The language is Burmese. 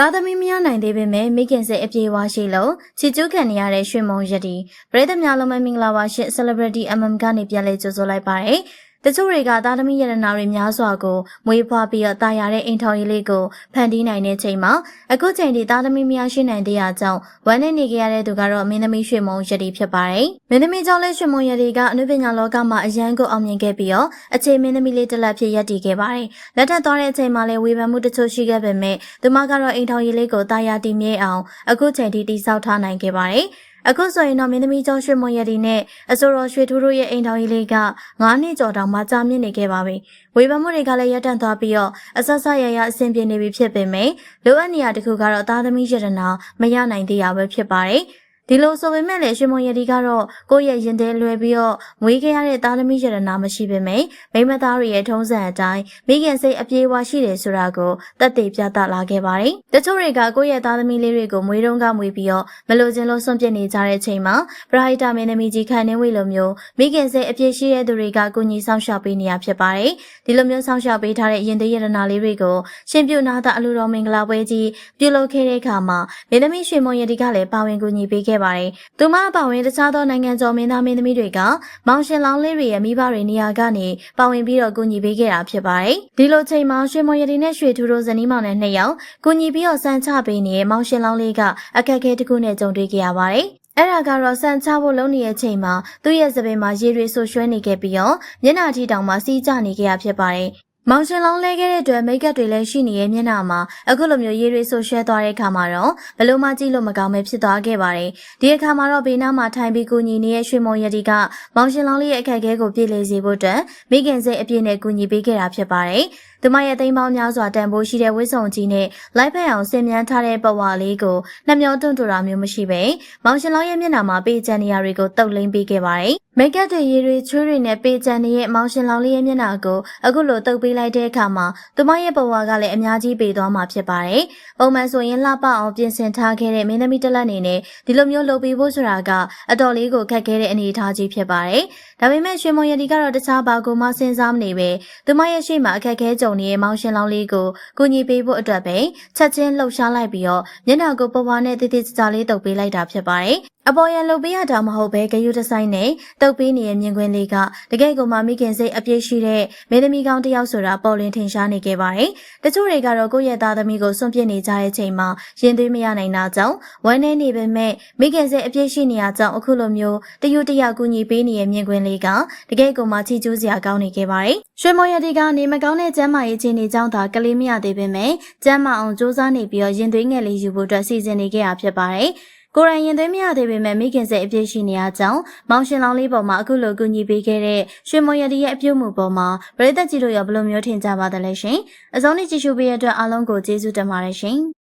သားသမီးမရနိုင်သေးပေမဲ့မိခင်စိတ်အပြေဝါရှိလို့ချီကျူးခံနေရတဲ့ရွှေမုံရတီပရိသတ်များလုံးမမင်္ဂလာပါရှင် Celebrity MM ကနေပြန်လဲကြိုဆိုလိုက်ပါတယ်တ ချို့တွေကသားသမီးရတနာတွေများစွာကိုမွေးဖွားပြီးတော့တာယာတဲ့အိမ်ထောင်ရေးလေးကိုဖန်တီးနိုင်တဲ့ချိန်မှာအခုချိန်ထိသားသမီးများရှိနိုင်တဲ့အကြောင်းဝမ်းနဲ့နေကြရတဲ့သူကတော့မင်းသမီးရွှေမုံရတီဖြစ်ပါတယ်မင်းသမီးကြောင့်လဲရွှေမုံရတီကအနုပညာလောကမှာအရန်ကိုအောင်မြင်ခဲ့ပြီးတော့အခြေမင်းသမီးလေးတစ်လက်ဖြစ်ရပ်တည်ခဲ့ပါတယ်လက်ထပ်သွားတဲ့အချိန်မှာလဲဝေဖန်မှုတချို့ရှိခဲ့ပေမဲ့သူမကတော့အိမ်ထောင်ရေးလေးကိုတာယာတည်မြဲအောင်အခုချိန်ထိတည်ဆောက်ထားနိုင်ခဲ့ပါတယ် အခုဆိုရင်တော့မင်းသမီးကျောင်းရွှေမွန်ရည်နဲ့အစိုးရရွှေထူးတို့ရဲ့အိမ်ထောင်ကြီးလေးက9နှစ်ကျော်တောင်မှကြာမြင့်နေခဲ့ပါပြီ။ဝေဖန်မှုတွေကလည်းရပ်တန့်သွားပြီးတော့အဆက်ဆက်ရရအဆင်ပြေနေပြီဖြစ်ပေမဲ့လိုအပ်နေရတခုကတော့သားသမီးရတနာမရနိုင်သေးရပဲဖြစ်ပါတယ်။ ဒီလိုဆိုပေမဲ့လည်းရွှေမွန်ရည်ကတော့ကိုယ့်ရဲ့ရင်ထဲလွယ်ပြီးတော့မွေးခဲ့ရတဲ့သားသမီးရတနာမရှိပေမဲ့မိမသားတွေရဲ့ထုံးစံအတိုင်းမိခင်စိတ်အပြေးအဝရှိတယ်ဆိုတာကိုသက်သေပြသလာခဲ့ပါတယ်။တချို့တွေကကိုယ့်ရဲ့သားသမီးလေးတွေကိုမွေးတုံးကမွေးပြီးတော့မလိုချင်လို့စွန့်ပစ်နေကြတဲ့ချိန်မှာပရိုက်တာမင်းသမီးကြီးခိုင်နေဝေလိုမျိုးမိခင်စိတ်အပြေးရှိတဲ့သူတွေကကိုကြီးဆောင်ရှောက်ပေးနေရဖြစ်ပါတယ်။ဒီလိုမျိုးဆောင်ရှောက်ပေးထားတဲ့ရင်သေးရတနာလေးတွေကိုရှင်ပြုနာသာအလူတော်မင်္ဂလာပွဲကြီးပြုလုပ်ခဲ့တဲ့အခါမှာမင်းသမီးရွှေမွန်ရည်ကလည်းပါဝင်ကူညီပေးခဲ့ပါတယ်။သူမအပါဝင်တခြားသောနိုင်ငံကျော်မင်းသားမင်းသမီးတွေကမောင်ရှင်လောင်းလေးတွေရဲ့မိဘတွေနေရာကနေပါဝင်ပြီးတော့ကူညီပေးခဲ့တာဖြစ်ပါတယ်။ဒီလိုချိန်မှာရွှေမွန်ရည်နဲ့ရွှေထူတို့ဇနီးမောင်နဲ့နှစ်ယောက်ကူညီပြီးတော့စမ်းချပေးနေတဲ့မောင်ရှင်လောင်းလေးကအခက်အခဲတစ်ခုနဲ့ကြုံတွေ့ခဲ့ရပါတယ်။အဲ့ဒါကတော့စံချဖို့လုံးနေတဲ့အချိန်မှာသူ့ရဲ့စပင်မှာရေတွေဆူရွှဲနေခဲ့ပြီးတော့မျက်နှာထီတောင်မှာစီးကျနေခဲ့ရဖြစ်ပါတယ်။ မောင်ရှင်လောင်းလဲခဲ့တဲ့အတွက်မိတ်ကပ်တွေလည်းရှိနေရဲ့မျက်နှာမှာအခုလိုမျိုးရေတွေဆူရွှဲသွားတဲ့အခါမှာတော့ဘလို့မှကြည့်လို့မကောင်းပဲဖြစ်သွားခဲ့ပါတယ်။ဒီအခါမှာတော့ဘေးနားမှာထိုင်ပြီးကူညီနေတဲ့ရွှေမုံရတီကမောင်ရှင်လောင်းလေးရဲ့အခက်အခဲကိုပြည်လည်စေဖို့အတွက်မိခင်စိတ်အပြည့်နဲ့ကူညီပေးခဲ့တာဖြစ်ပါတယ်။သူမရဲ့သိမ်းပေါင်းများစွာတန်ဖိုးရှိတဲ့ဝစ်စုံကြီးနဲ့လိုက်ဖက်အောင်ဆင်မြန်းထားတဲ့ပဝါလေးကိုနှမျောတွန့်တူတာမျိုးမရှိပဲမောင်ရှင်လောင်းရဲ့မျက်နှာမှာပေးချန်နေရာတွေကိုတုပ်လိမ့်ပေးခဲ့ပါတယ်။ မိတ်ကပ်တွေရေတွေချွေးတွေနဲ့ပေးချန်နေတဲ့မောင်ရှင်လောင်းလေးရဲ့မျက်နှာကိုအခုလိုတုပ်ပေးလိုက်တဲ့အခါမှာသူမရဲ့ပဝါကလည်းအများကြီးပေးသွားမှာဖြစ်ပါတယ်။ပုံမှန်ဆိုရင်လှပအောင်ပြင်ဆင်ထားခဲ့တဲ့မင်းသမီးတစ်လက်အနေနဲ့ဒီလိုမျိုးလုပ်ပေးဖို့ဆိုတာကအတော်လေးကိုခက်ခဲတဲ့အနေအထားကြီးဖြစ်ပါတယ်။ဒါပေမဲ့ရွှေမုံရတီကတော့တခြားဘာကိုမှစဉ်းစားမနေပဲသူမရဲ့ရှေ့မှာအခက်ခဲကြုံနေတဲ့မောင်ရှင်လောင်းလေးကိုကူညီပေးဖို့အတွက်ပဲချက်ချင်းလှုပ်ရှားလိုက်ပြီးတော့မျက်နှာကိုပပနဲ့တိတိကျကျလေးတုပ်ပေးလိုက်တာဖြစ်ပါတယ်။ အပေါ်ရန်လှုပ်ပေးရတာမဟုတ်ပဲဂယုတဆိုင်နဲ့တုပ်ပေးနေတဲ့မြင်ကွင်းလေးကတကယ်ကိုမှမိခင်စိတ်အပြည့်ရှိတဲ့မင်းသမီးကောင်းတစ်ယောက်ဆိုတာပေါ်လင်းထင်ရှားနေခဲ့ပါတယ်။တချို့တွေကတော့ကိုယ့်ရဲ့သားသမီးကိုစွန့်ပစ်နေကြတဲ့ချိန်မှာရင်သွေးမရနိုင်တာကြောင့်ဝမ်းနေနေပေမဲ့မိခင်စိတ်အပြည့်ရှိနေရကြောင်းအခုလိုမျိုးတယူတယောက်ကူညီပေးနေတဲ့မြင်ကွင်းလေးကတကယ်ကိုမှချီကျူးစရာကောင်းနေခဲ့ပါတယ်။ရွှေမော်ရတီကနေမကောင်းတဲ့ကျမ်းမာရေးခြင်းတွေကြောင့်သာကလေးမရသေးပေမဲ့ကျမ်းမာအောင်စူးစမ်းနေပြီးတော့ရင်သွေးငယ်လေးယူဖို့အတွက်စီစဉ်နေခဲ့ရဖြစ်ပါတယ်။ ကိုရိုင်းရင်သွေးမရသေးပေမဲ့မိခင်စိတ်အပြည့်ရှိနေရကြောင်းမောင်ရှင်လောင်းလေးပေါ်မှာအခုလိုကူညီပေးခဲ့တဲ့ရွှေမွန်ရတီရဲ့အပြုတ်မှုပေါ်မှာပရိသတ်ကြီးတို့ရောဘယ်လိုမျိုးထင်ကြပါသလဲရှင်။အစုံနဲ့ကြည့်ရှုပေးရတဲ့အတွက်အားလုံးကိုကျေးဇူးတင်ပါတယ်ရှင်။